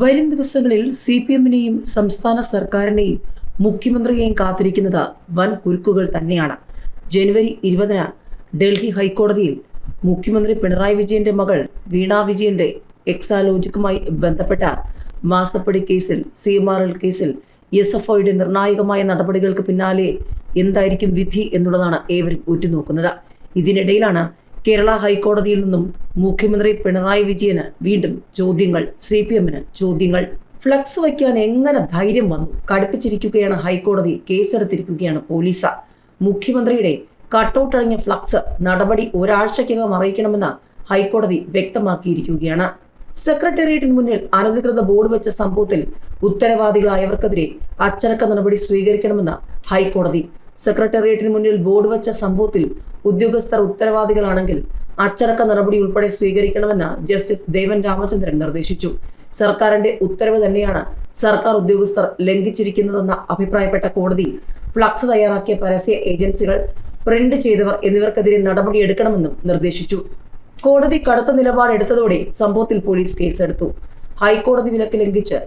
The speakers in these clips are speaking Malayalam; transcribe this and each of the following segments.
വരും ദിവസങ്ങളിൽ സി പി എമ്മിനെയും സംസ്ഥാന സർക്കാരിനെയും മുഖ്യമന്ത്രിയെയും കാത്തിരിക്കുന്നത് വൻ കുരുക്കുകൾ തന്നെയാണ്. ജനുവരി ഇരുപതിന് ഡൽഹി ഹൈക്കോടതിയിൽ മുഖ്യമന്ത്രി പിണറായി വിജയന്റെ മകൾ വീണ വിജയന്റെ എക്സാലോജിക്കുമായി ബന്ധപ്പെട്ട മാസപ്പടി കേസിൽ സി എം ആർ എൽ കേസിൽ എസ് എഫ് നിർണായകമായ നടപടികൾക്ക് പിന്നാലെ എന്തായിരിക്കും വിധി എന്നുള്ളതാണ് ഏവരും ഉറ്റുനോക്കുന്നത്. ഇതിനിടയിലാണ് കേരള ഹൈക്കോടതിയിൽ നിന്നും മുഖ്യമന്ത്രി പിണറായി വിജയന് വീണ്ടും ചോദ്യങ്ങൾ സി പി എമ്മിന് ചോദ്യങ്ങൾ. ഫ്ലക്സ് വയ്ക്കാൻ എങ്ങനെ ധൈര്യം വന്നു? കടുപ്പിച്ചിരിക്കുകയാണ് ഹൈക്കോടതി കേസെടുത്തിരിക്കുകയാണ് പോലീസ്. മുഖ്യമന്ത്രിയുടെ കട്ടൗട്ട് അടങ്ങിയ ഫ്ലക്സ് നടപടി ഒരാഴ്ചയ്ക്കകം അറിയിക്കണമെന്ന് ഹൈക്കോടതി വ്യക്തമാക്കിയിരിക്കുകയാണ്. സെക്രട്ടേറിയറ്റിന് മുന്നിൽ അനധികൃത ബോർഡ് വെച്ച സംഭവത്തിൽ ഉത്തരവാദികളായവർക്കെതിരെ അച്ചടക്ക നടപടി സ്വീകരിക്കണമെന്ന് ഹൈക്കോടതി സെക്രട്ടേറിയറ്റിന് മുന്നിൽ ബോർഡ് വെച്ച സംഭവത്തിൽ ഉദ്യോഗസ്ഥർ ഉത്തരവാദികളാണെങ്കിൽ അച്ചടക്ക നടപടി ഉൾപ്പെടെ സ്വീകരിക്കണമെന്ന് ജസ്റ്റിസ് ദേവൻ രാമചന്ദ്രൻ നിർദ്ദേശിച്ചു. സർക്കാരിന്റെ ഉത്തരവ് തന്നെയാണ് സർക്കാർ ഉദ്യോഗസ്ഥർ ലംഘിച്ചിരിക്കുന്നതെന്ന് അഭിപ്രായപ്പെട്ട കോടതി ഫ്ലക്സ് തയ്യാറാക്കിയ പരസ്യ ഏജൻസികൾ പ്രിന്റ് ചെയ്തവർ എന്നിവർക്കെതിരെ നടപടിയെടുക്കണമെന്നും നിർദ്ദേശിച്ചു. കോടതി കടുത്ത നിലപാടെടുത്തതോടെ സംഭവത്തിൽ പോലീസ് കേസെടുത്തു. ഹൈക്കോടതി വിലക്ക് ലംഘിച്ച്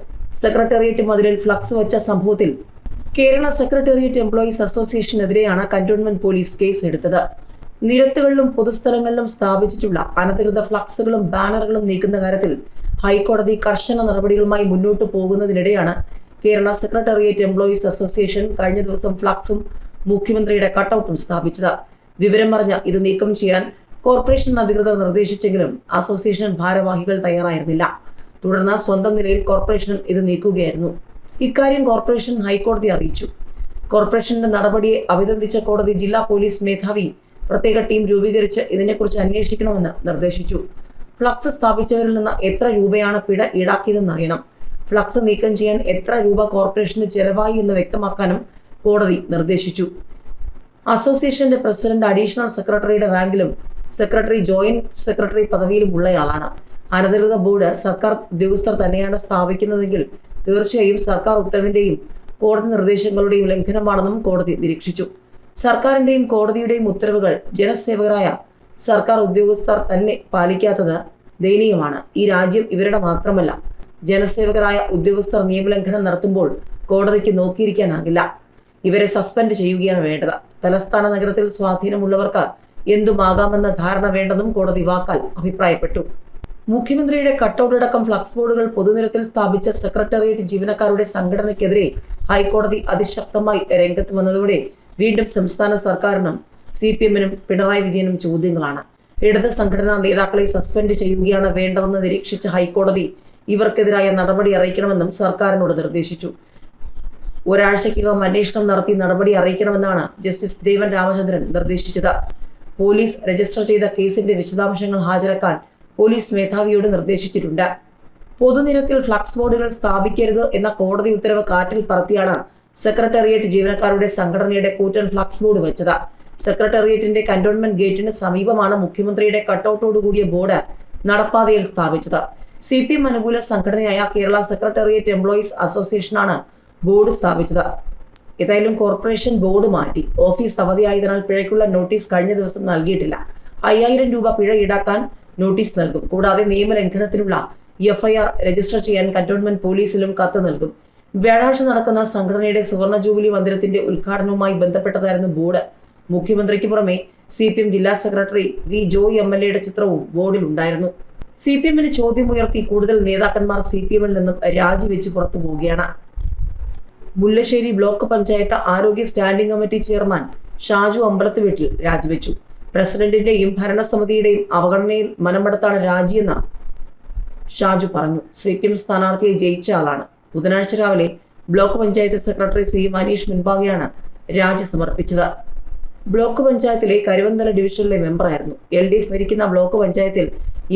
സെക്രട്ടേറിയറ്റ് മതിലിൽ ഫ്ലക്സ് വെച്ച സംഭവത്തിൽ കേരള സെക്രട്ടേറിയറ്റ് എംപ്ലോയീസ് അസോസിയേഷനെതിരെയാണ് കന്റോൺമെന്റ് പോലീസ് കേസ് എടുത്തത്. നിരത്തുകളിലും പൊതുസ്ഥലങ്ങളിലും സ്ഥാപിച്ചിട്ടുള്ള അനധികൃത ഫ്ലക്സുകളും ബാനറുകളും നീക്കുന്ന കാര്യത്തിൽ ഹൈക്കോടതി കർശന നടപടികളുമായി മുന്നോട്ട് പോകുന്നതിനിടെയാണ് കേരള സെക്രട്ടേറിയറ്റ് എംപ്ലോയീസ് അസോസിയേഷൻ കഴിഞ്ഞ ദിവസം ഫ്ലക്സും മുഖ്യമന്ത്രിയുടെ കട്ടൗട്ടും സ്ഥാപിച്ചത്. വിവരം പറഞ്ഞ ഇത് നീക്കം ചെയ്യാൻ കോർപ്പറേഷൻ അധികൃതർ നിർദ്ദേശിച്ചെങ്കിലും അസോസിയേഷൻ ഭാരവാഹികൾ തയ്യാറായിരുന്നില്ല. തുടർന്ന് സ്വന്തം നിലയിൽ കോർപ്പറേഷൻ ഇത് നീക്കുകയായിരുന്നു. ഇക്കാര്യം കോർപ്പറേഷൻ ഹൈക്കോടതി അറിയിച്ചു. കോർപ്പറേഷന്റെ നടപടിയെ അഭിനന്ദിച്ച കോടതി ജില്ലാ പോലീസ് മേധാവി പ്രത്യേക ടീം രൂപീകരിച്ച് ഇതിനെക്കുറിച്ച് അന്വേഷിക്കണമെന്ന് നിർദ്ദേശിച്ചു. ഫ്ലക്സ് സ്ഥാപിച്ചവരിൽ നിന്ന് എത്ര രൂപയാണ് പിഴ ഈടാക്കിയതെന്ന് അറിയണം ഫ്ലക്സ് നീക്കം ചെയ്യാൻ എത്ര രൂപ കോർപ്പറേഷന് ചെലവായി എന്ന് വ്യക്തമാക്കാനും കോടതി നിർദ്ദേശിച്ചു. അസോസിയേഷന്റെ പ്രസിഡന്റ് അഡീഷണൽ സെക്രട്ടറിയുടെ റാങ്കിലും സെക്രട്ടറി ജോയിന്റ് സെക്രട്ടറി പദവിയിലും ഉള്ളയാളാണ്. അനധികൃത ബോർഡ് സർക്കാർ ഉദ്യോഗസ്ഥർ തന്നെയാണ് സ്ഥാപിക്കുന്നതെങ്കിൽ തീർച്ചയായും സർക്കാർ ഉത്തരവിന്റെയും കോടതി നിർദ്ദേശങ്ങളുടെയും ലംഘനമാണെന്നും കോടതി നിരീക്ഷിച്ചു. സർക്കാരിന്റെയും കോടതിയുടെയും ഉത്തരവുകൾ ജനസേവകരായ സർക്കാർ ഉദ്യോഗസ്ഥർ തന്നെ പാലിക്കാത്തത് ദയനീയമാണ്. ഈ രാജ്യം ഇവരുടെ മാത്രമല്ല ജനസേവകരായ ഉദ്യോഗസ്ഥർ നിയമലംഘനം നടത്തുമ്പോൾ കോടതിക്ക് നോക്കിയിരിക്കാനാകില്ല. ഇവരെ സസ്പെൻഡ് ചെയ്യുകയാണ് വേണ്ടത്. തലസ്ഥാന നഗരത്തിൽ സ്വാധീനമുള്ളവർക്ക് എന്തുമാകാമെന്ന ധാരണ വേണ്ടെന്നും കോടതി വാക്കാൽ അഭിപ്രായപ്പെട്ടു. മുഖ്യമന്ത്രിയുടെ കട്ടൗട്ട് അടക്കം ഫ്ലക്സ് ബോർഡുകൾ പൊതുനിരത്തിൽ സ്ഥാപിച്ച സെക്രട്ടേറിയറ്റ് ജീവനക്കാരുടെ സംഘടനയ്ക്കെതിരെ ഹൈക്കോടതി അതിശക്തമായി രംഗത്ത് വന്നതോടെ വീണ്ടും സംസ്ഥാന സർക്കാരിനും സി പി എമ്മിനും പിണറായി വിജയനും ചോദ്യങ്ങളാണ്. ഇടത് സംഘടനാ നേതാക്കളെ സസ്പെൻഡ് ചെയ്യുകയാണ് വേണ്ടതെന്ന് നിരീക്ഷിച്ച ഹൈക്കോടതി ഇവർക്കെതിരായ നടപടി അറിയിക്കണമെന്നും സർക്കാരിനോട് നിർദ്ദേശിച്ചു. ഒരാഴ്ചയ്ക്കകം അന്വേഷണം നടത്തി നടപടി അറിയിക്കണമെന്നാണ് ജസ്റ്റിസ് ദേവൻ രാമചന്ദ്രൻ നിർദ്ദേശിച്ചത്. പോലീസ് രജിസ്റ്റർ ചെയ്ത കേസിന്റെ വിശദാംശങ്ങൾ ഹാജരാക്കാൻ പോലീസ് മേധാവിയോട് നിർദ്ദേശിച്ചിട്ടുണ്ട്. പൊതുനിരത്തിൽ ഫ്ലക്സ് ബോർഡുകൾ സ്ഥാപിക്കരുത് എന്ന കോടതി ഉത്തരവ് കാറ്റിൽ പറത്തിയാണ് സെക്രട്ടേറിയറ്റ് ജീവനക്കാരുടെ സംഘടനയുടെ കൂറ്റൻ ഫ്ലക്സ് ബോർഡ് വെച്ചത്. സെക്രട്ടേറിയറ്റിന്റെ കന്റോൺമെന്റ് ഗേറ്റിന് സമീപമാണ് മുഖ്യമന്ത്രിയുടെ കട്ടൌട്ടോടു കൂടിയ ബോർഡ് നടപ്പാതയിൽ സ്ഥാപിച്ചത്. സി പി എം അനുകൂല സംഘടനയായ കേരള സെക്രട്ടേറിയറ്റ് എംപ്ലോയീസ് അസോസിയേഷനാണ് ബോർഡ് സ്ഥാപിച്ചത്. ഏതായാലും കോർപ്പറേഷൻ ബോർഡ് മാറ്റി. ഓഫീസ് അവധിയായതിനാൽ പിഴയ്ക്കുള്ള നോട്ടീസ് കഴിഞ്ഞ ദിവസം നൽകിയിട്ടില്ല. അയ്യായിരം രൂപ പിഴ ഈടാക്കാൻ നോട്ടീസ് നൽകും. കൂടാതെ നിയമലംഘനത്തിനുള്ള എഫ്ഐആർ രജിസ്റ്റർ ചെയ്യാൻ കന്റോൺമെന്റ് പോലീസിലും കത്ത് നൽകും. വ്യാഴാഴ്ച നടക്കുന്ന സംഘടനയുടെ സുവർണ ജൂബിലി മന്ദിരത്തിന്റെ ഉദ്ഘാടനവുമായി ബന്ധപ്പെട്ടതായിരുന്നു ബോർഡ്. മുഖ്യമന്ത്രിക്ക് പുറമെ സി പി എം ജില്ലാ secretary V Joy M L എയുടെ ചിത്രവും ബോർഡിൽ ഉണ്ടായിരുന്നു. സി പി എമ്മിന് ചോദ്യമുയർത്തി കൂടുതൽ നേതാക്കന്മാർ സി പി എമ്മിൽ നിന്നും രാജിവെച്ച് പുറത്തു പോവുകയാണ്. മുല്ലശ്ശേരി ബ്ലോക്ക് പഞ്ചായത്ത് ആരോഗ്യ standing committee chairman Shaju Ambalath വീട്ടിൽ രാജിവെച്ചു. പ്രസിഡന്റിന്റെയും ഭരണസമിതിയുടെയും അവഗണനയിൽ മനമെടുത്താണ് രാജിയെന്ന് ഷാജു പറഞ്ഞു. സി പി എം സ്ഥാനാർത്ഥിയെ ജയിച്ച ആളാണ്. ബുധനാഴ്ച രാവിലെ block panchayat secretary C Manish മുൻപാകെയാണ് രാജി സമർപ്പിച്ചത്. ബ്ലോക്ക് പഞ്ചായത്തിലെ കരുവന്തല ഡിവിഷനിലെ മെമ്പറായിരുന്നു. എൽ ഡി എഫ് ഭരിക്കുന്ന ബ്ലോക്ക് പഞ്ചായത്തിൽ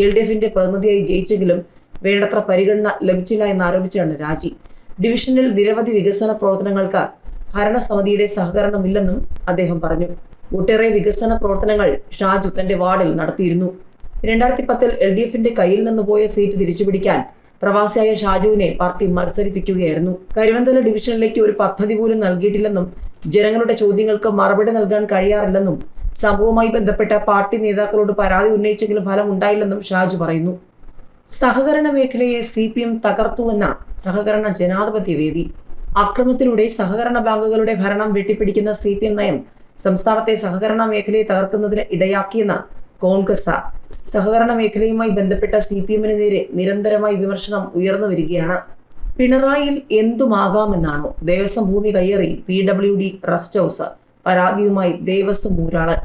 എൽ ഡി എഫിന്റെ പ്രതിനിധിയായി ജയിച്ചെങ്കിലും വേണ്ടത്ര പരിഗണന ലഭിച്ചില്ല എന്നാരോപിച്ചാണ് രാജി. ഡിവിഷനിൽ നിരവധി വികസന പ്രവർത്തനങ്ങൾക്ക് ഭരണസമിതിയുടെ സഹകരണമില്ലെന്നും അദ്ദേഹം പറഞ്ഞു. ഒട്ടേറെ വികസന പ്രവർത്തനങ്ങൾ ഷാജു തന്റെ വാർഡിൽ നടത്തിയിരുന്നു. രണ്ടായിരത്തി പത്തിൽ എൽ ഡി എഫിന്റെ കയ്യിൽ നിന്ന് പോയ സീറ്റ് തിരിച്ചുപിടിക്കാൻ പ്രവാസിയായ ഷാജുവിനെ പാർട്ടി മത്സരിപ്പിക്കുകയായിരുന്നു. കരുവന്തല ഡിവിഷനിലേക്ക് ഒരു പദ്ധതി പോലും നൽകിയിട്ടില്ലെന്നും ജനങ്ങളുടെ ചോദ്യങ്ങൾക്ക് മറുപടി നൽകാൻ കഴിയാറില്ലെന്നും സംഭവവുമായി ബന്ധപ്പെട്ട പാർട്ടി നേതാക്കളോട് പരാതി ഉന്നയിച്ചെങ്കിലും ഫലം ഉണ്ടായില്ലെന്നും ഷാജു പറയുന്നു. സഹകരണ മേഖലയെ സി പി എം തകർത്തുവെന്ന സഹകരണ ജനാധിപത്യ വേദി. അക്രമത്തിലൂടെ സഹകരണ ബാങ്കുകളുടെ ഭരണം വെട്ടിപ്പിടിക്കുന്ന സി പി എം നയം സംസ്ഥാനത്തെ സഹകരണ മേഖലയെ തകർക്കുന്നതിന് ഇടയാക്കിയെന്ന് കോൺഗ്രസ് സഹകരണ മേഖലയുമായി ബന്ധപ്പെട്ട സി പി എമ്മിന് നേരെ നിരന്തരമായി വിമർശനം ഉയർന്നു വരികയാണ്. പിണറായിയിൽ എന്തുമാകാമെന്നാണോ ദേവസ്വം ഭൂമി കയ്യേറി P W D rest house പരാതിയുമായി ദേവസ്വം ഊരാളൻ.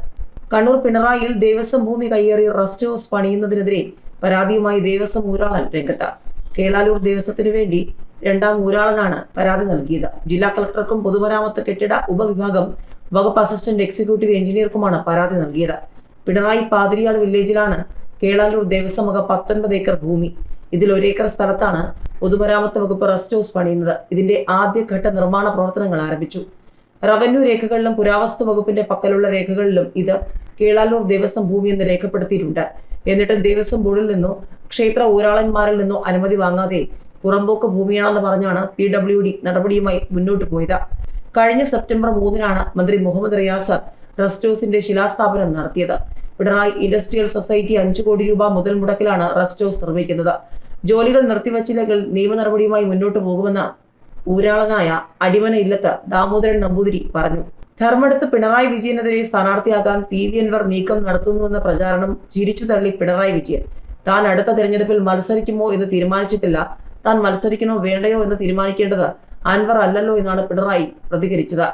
കണ്ണൂർ പിണറായിയിൽ ദേവസ്വം ഭൂമി കയ്യേറി റസ്റ്റ് ഹൗസ് പണിയുന്നതിനെതിരെ പരാതിയുമായി ദേവസ്വം ഊരാളൻ രംഗത്ത്. കേളാലൂർ ദേവസ്വത്തിനു വേണ്ടി രണ്ടാം ഊരാളനാണ് പരാതി നൽകിയത്. ജില്ലാ കളക്ടർക്കും പൊതുമരാമത്ത് കെട്ടിട ഉപവിഭാഗം വകുപ്പ് അസിസ്റ്റന്റ് എക്സിക്യൂട്ടീവ് എഞ്ചിനീയർക്കുമാണ് പരാതി നൽകിയത്. പിണറായി പാതിരിയാട് വില്ലേജിലാണ് കേളാലൂർ ദേവസ്വം വക പത്തൊൻപത് ഏക്കർ ഭൂമി. ഇതിൽ ഒരേക്കർ സ്ഥലത്താണ് പൊതുമരാമത്ത് വകുപ്പ് റെസ്റ്റ് ഹൗസ് പണിയുന്നത്. ഇതിന്റെ ആദ്യഘട്ട നിർമ്മാണ പ്രവർത്തനങ്ങൾ ആരംഭിച്ചു. റവന്യൂ രേഖകളിലും പുരാവസ്തു വകുപ്പിന്റെ പക്കലുള്ള രേഖകളിലും ഇത് കേളാലൂർ ദേവസ്വം ഭൂമി എന്ന് രേഖപ്പെടുത്തിയിട്ടുണ്ട്. എന്നിട്ടും ദേവസ്വം ബോർഡിൽ നിന്നോ ക്ഷേത്ര ഊരാളന്മാരിൽ നിന്നോ അനുമതി വാങ്ങാതെ പുറമ്പോക്ക് ഭൂമിയാണെന്ന് പറഞ്ഞാണ് പി ഡബ്ല്യു ഡി നടപടിയുമായി മുന്നോട്ട് പോയത്. കഴിഞ്ഞ സെപ്റ്റംബർ മൂന്നിനാണ് മന്ത്രി മുഹമ്മദ് റിയാസ് റെസ്റ്റ് ഹൗസിന്റെ ശിലാസ്ഥാപനം നടത്തിയത്. പിണറായി ഇൻഡസ്ട്രിയൽ സൊസൈറ്റി അഞ്ചു കോടി രൂപ മുതൽ മുടക്കിലാണ് റെസ്റ്റ് ഹൗസ് നിർമ്മിക്കുന്നത്. ജോലികൾ നിർത്തിവച്ചില്ലെങ്കിൽ നിയമ നടപടിയുമായി മുന്നോട്ട് പോകുമെന്ന് ഊരാളനായ അടിമന ഇല്ലത്ത് ദാമോദരൻ നമ്പൂതിരി പറഞ്ഞു. ധർമ്മടത്ത് പിണറായി വിജയനെതിരെ സ്ഥാനാർത്ഥിയാകാൻ പി വി എൻവർ നീക്കം നടത്തുന്നുവെന്ന പ്രചാരണം ചിരിച്ചു തള്ളി പിണറായി വിജയൻ. താൻ അടുത്ത തിരഞ്ഞെടുപ്പിൽ മത്സരിക്കുമോ എന്ന് തീരുമാനിച്ചിട്ടില്ല. താൻ മത്സരിക്കണോ വേണ്ടയോ എന്ന് തീരുമാനിക്കേണ്ടത് അൻവർ അല്ലല്ലോ എന്നാണ് പിണറായി പ്രതികരിച്ചത്.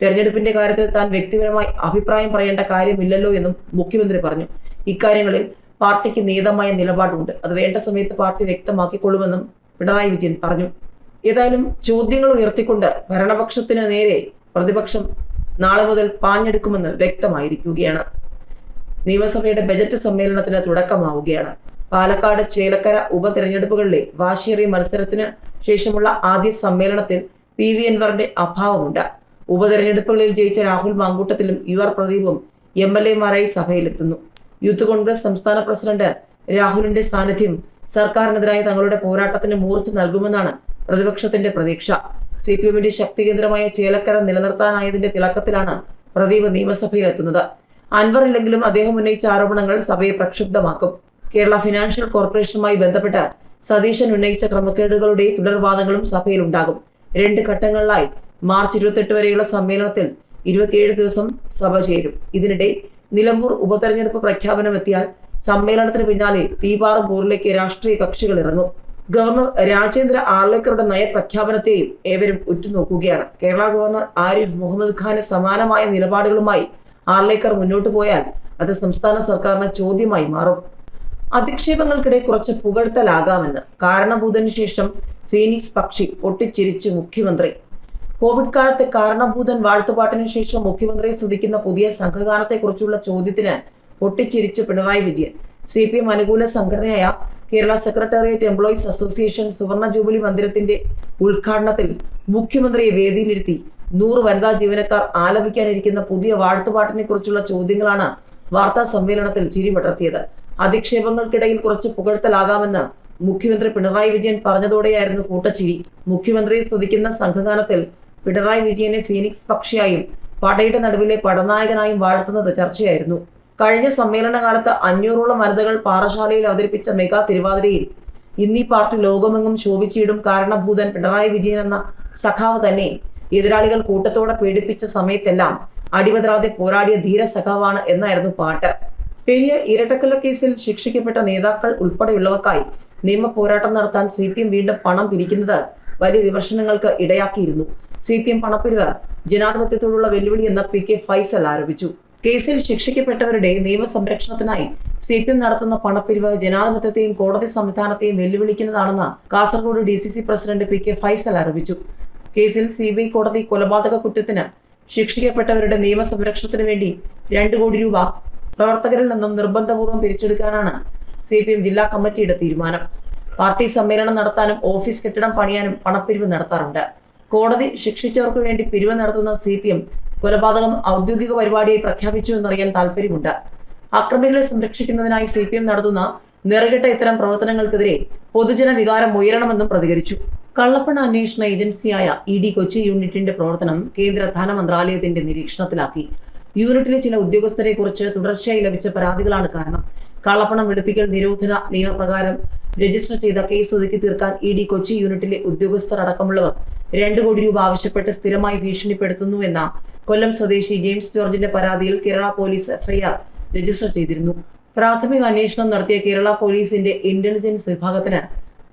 തെരഞ്ഞെടുപ്പിന്റെ കാര്യത്തിൽ താൻ വ്യക്തിപരമായി അഭിപ്രായം പറയേണ്ട കാര്യമില്ലല്ലോ എന്നും മുഖ്യമന്ത്രി പറഞ്ഞു. ഇക്കാര്യങ്ങളിൽ പാർട്ടിക്ക് നിയതമായ നിലപാടുണ്ട്. അത് വേണ്ട സമയത്ത് പാർട്ടി വ്യക്തമാക്കിക്കൊള്ളുമെന്നും പിണറായി വിജയൻ പറഞ്ഞു. ഏതായാലും ചോദ്യങ്ങൾ ഉയർത്തിക്കൊണ്ട് ഭരണപക്ഷത്തിന് നേരെ പ്രതിപക്ഷം നാളെ മുതൽ പാഞ്ഞെടുക്കുമെന്ന് വ്യക്തമായിരിക്കുകയാണ്. നിയമസഭയുടെ ബജറ്റ് സമ്മേളനത്തിന് തുടക്കമാവുകയാണ്. പാലക്കാട് ചേലക്കര ഉപതെരഞ്ഞെടുപ്പുകളിലെ വാശിയേറിയ മത്സരത്തിന് ശേഷമുള്ള ആദ്യ സമ്മേളനത്തിൽ പി വി അൻവറിന്റെ അഭാവമുണ്ട്. ഉപതെരഞ്ഞെടുപ്പുകളിൽ ജയിച്ച രാഹുൽ മാങ്കൂട്ടത്തിലും യു ആർ പ്രദീപും എം എൽ എമാരായി സഭയിലെത്തുന്നു. യൂത്ത് കോൺഗ്രസ് സംസ്ഥാന പ്രസിഡന്റ് രാഹുലിന്റെ സാന്നിധ്യം സർക്കാരിനെതിരായ തങ്ങളുടെ പോരാട്ടത്തിന് മൂർച്ച നൽകുമെന്നാണ് പ്രതിപക്ഷത്തിന്റെ പ്രതീക്ഷ. സി പി എമ്മിന്റെ ശക്തി കേന്ദ്രമായ ചേലക്കര നിലനിർത്താനായതിന്റെ തിളക്കത്തിലാണ് പ്രദീപ് നിയമസഭയിലെത്തുന്നത്. അൻവർ ഇല്ലെങ്കിലും അദ്ദേഹം ഉന്നയിച്ച ആരോപണങ്ങൾ സഭയെ പ്രക്ഷുബ്ധമാക്കും. കേരള ഫിനാൻഷ്യൽ കോർപ്പറേഷനുമായി ബന്ധപ്പെട്ട് സതീശൻ ഉന്നയിച്ച ക്രമക്കേടുകളുടെ തുടർവാദങ്ങളും സഭയിലുണ്ടാകും. രണ്ട് ഘട്ടങ്ങളിലായി മാർച്ച് ഇരുപത്തെട്ട് വരെയുള്ള സമ്മേളനത്തിൽ ഇരുപത്തിയേഴ് ദിവസം സഭ ചേരും. ഇതിനിടെ നിലമ്പൂർ ഉപതെരഞ്ഞെടുപ്പ് പ്രഖ്യാപനം എത്തിയാൽ സമ്മേളനത്തിന് പിന്നാലെ തീപാറും പോറിലേക്ക് രാഷ്ട്രീയ കക്ഷികൾ ഇറങ്ങും. ഗവർണർ രാജേന്ദ്ര ആർലേക്കറുടെ നയപ്രഖ്യാപനത്തെയും ഏവരും ഉറ്റുനോക്കുകയാണ്. കേരള ഗവർണർ ആരിഫ് മുഹമ്മദ് ഖാന് സമാനമായ നിലപാടുകളുമായി ആർലേക്കർ മുന്നോട്ട് പോയാൽ അത് സംസ്ഥാന സർക്കാരിന് ചോദ്യമായി മാറും. അധിക്ഷേപങ്ങൾക്കിടെ കുറച്ച് പുകഴ്ത്തലാകാമെന്ന് കാരണഭൂതന് ശേഷം ഫീനിക്സ് പക്ഷി പൊട്ടിച്ചിരിച്ച് മുഖ്യമന്ത്രി. കോവിഡ് കാലത്തെ കാരണഭൂതൻ വാഴ്ത്തുപാട്ടിനു ശേഷം മുഖ്യമന്ത്രിയെ സ്തുതിക്കുന്ന പുതിയ സംഘഗാനത്തെക്കുറിച്ചുള്ള ചോദ്യത്തിന് പൊട്ടിച്ചിരിച്ച് Pinarayi Vijayan. C P M അനുകൂല സംഘടനയായ കേരള സെക്രട്ടേറിയറ്റ് എംപ്ലോയീസ് അസോസിയേഷൻ സുവർണ ജൂബിലി മന്ദിരത്തിന്റെ ഉദ്ഘാടനത്തിൽ മുഖ്യമന്ത്രിയെ വേദിയിലിരുത്തി നൂറ് വനിതാ ജീവനക്കാർ ആലപിക്കാനിരിക്കുന്ന പുതിയ വാഴ്ത്തുപാട്ടിനെ കുറിച്ചുള്ള ചോദ്യങ്ങളാണ് വാർത്താ സമ്മേളനത്തിൽ ചിരി പടർത്തിയത്. അധിക്ഷേപങ്ങൾക്കിടയിൽ കുറച്ച് പുകഴ്ത്തലാകാമെന്ന് മുഖ്യമന്ത്രി പിണറായി വിജയൻ പറഞ്ഞതോടെയായിരുന്നു കൂട്ടച്ചിരി. മുഖ്യമന്ത്രിയെ സ്തുതിക്കുന്ന സംഘഗാനത്തിൽ പിണറായി വിജയനെ ഫീനിക്സ് പക്ഷിയായും പടയുടെ നടുവിലെ പടനായകനായും വാഴ്ത്തുന്നത് ചർച്ചയായിരുന്നു. കഴിഞ്ഞ സമ്മേളന കാലത്ത് അഞ്ഞൂറോളം വനിതകൾ പാറശാലയിൽ അവതരിപ്പിച്ച മെഗാ തിരുവാതിരയിൽ ഇന്നീ പാർട്ടി ലോകമെങ്ങും ശോഭിച്ചിടും കാരണഭൂതൻ പിണറായി വിജയൻ എന്ന സഖാവ് തന്നെ എതിരാളികൾ കൂട്ടത്തോടെ പീഡിപ്പിച്ച സമയത്തെല്ലാം അടിപതരാതെ പോരാടിയ ധീര സഖാവാണ് എന്നായിരുന്നു പാട്ട്. പെരിയ ഇരട്ടക്കൊല കേസിൽ ശിക്ഷിക്കപ്പെട്ട നേതാക്കൾ ഉൾപ്പെടെയുള്ളവർക്കായി നിയമ പോരാട്ടം നടത്താൻ സി പി എം വീണ്ടും പണം പിരിക്കുന്നത് വലിയ വിമർശനങ്ങൾക്ക് ഇടയാക്കിയിരുന്നു. സി പി എം പണപ്പിരിവ് ജനാധിപത്യത്തോടുള്ള വെല്ലുവിളി എന്ന പി കെ ഫൈസൽ ആരോപിച്ചു. കേസിൽ ശിക്ഷിക്കപ്പെട്ടവരുടെ നിയമസംരക്ഷണത്തിനായി സി പി എം നടത്തുന്ന പണപ്പിരിവ് ജനാധിപത്യത്തെയും കോടതി സംവിധാനത്തെയും വെല്ലുവിളിക്കുന്നതാണെന്ന് Kasaragod D C C president P K Faisal ആരോപിച്ചു. കേസിൽ സി ബി ഐ കോടതി കൊലപാതക കുറ്റത്തിന് ശിക്ഷിക്കപ്പെട്ടവരുടെ നിയമസംരക്ഷണത്തിന് വേണ്ടി രണ്ടു കോടി രൂപ പ്രവർത്തകരിൽ നിന്നും നിർബന്ധപൂർവം പിരിച്ചെടുക്കാനാണ് സി പി എം ജില്ലാ കമ്മിറ്റിയുടെ തീരുമാനം. പാർട്ടി സമ്മേളനം നടത്താനും ഓഫീസ് കെട്ടിടം പണിയാനും പണപ്പിരിവ് നടത്താറുണ്ട്. കോടതി ശിക്ഷിച്ചവർക്ക് വേണ്ടി പിരിവ് നടത്തുന്ന സി പി എം കൊലപാതകം ഔദ്യോഗിക പരിപാടിയായി പ്രഖ്യാപിച്ചു എന്നറിയാൻ താല്പര്യമുണ്ട് അക്രമികളെ സംരക്ഷിക്കുന്നതിനായി സി പി എം നടത്തുന്ന നിറകെട്ട ഇത്തരം പ്രവർത്തനങ്ങൾക്കെതിരെ പൊതുജന വികാരം ഉയരണമെന്നും പ്രതികരിച്ചു. കള്ളപ്പണ അന്വേഷണ ഏജൻസിയായ ഇ ഡി കൊച്ചി യൂണിറ്റിന്റെ പ്രവർത്തനം കേന്ദ്ര ധനമന്ത്രാലയത്തിന്റെ നിരീക്ഷണത്തിലാക്കി. യൂണിറ്റിലെ ചില ഉദ്യോഗസ്ഥരെ കുറിച്ച് തുടർച്ചയായി ലഭിച്ച പരാതികളാണ് കാരണം. കള്ളപ്പണം വെളുപ്പിക്കൽ നിരോധന നിയമപ്രകാരം രജിസ്റ്റർ ചെയ്ത കേസ് ഒതുക്കി തീർക്കാൻ ഇ ഡി കൊച്ചി യൂണിറ്റിലെ ഉദ്യോഗസ്ഥർ അടക്കമുള്ളവർ രണ്ട് കോടി രൂപ ആവശ്യപ്പെട്ട് സ്ഥിരമായി ഭീഷണിപ്പെടുത്തുന്നുവെന്ന കൊല്ലം സ്വദേശി ജെയിംസ് ജോർജിന്റെ പരാതിയിൽ കേരള പോലീസ് എഫ്ഐആർ രജിസ്റ്റർ ചെയ്തിരുന്നു. പ്രാഥമിക അന്വേഷണം നടത്തിയ കേരള പോലീസിന്റെ ഇന്റലിജൻസ് വിഭാഗത്തിന്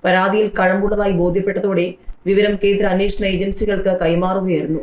പരാതിയിൽ കഴമ്പുള്ളതായി ബോധ്യപ്പെട്ടതോടെ വിവരം കേന്ദ്ര അന്വേഷണ ഏജൻസികൾക്ക് കൈമാറുകയായിരുന്നു.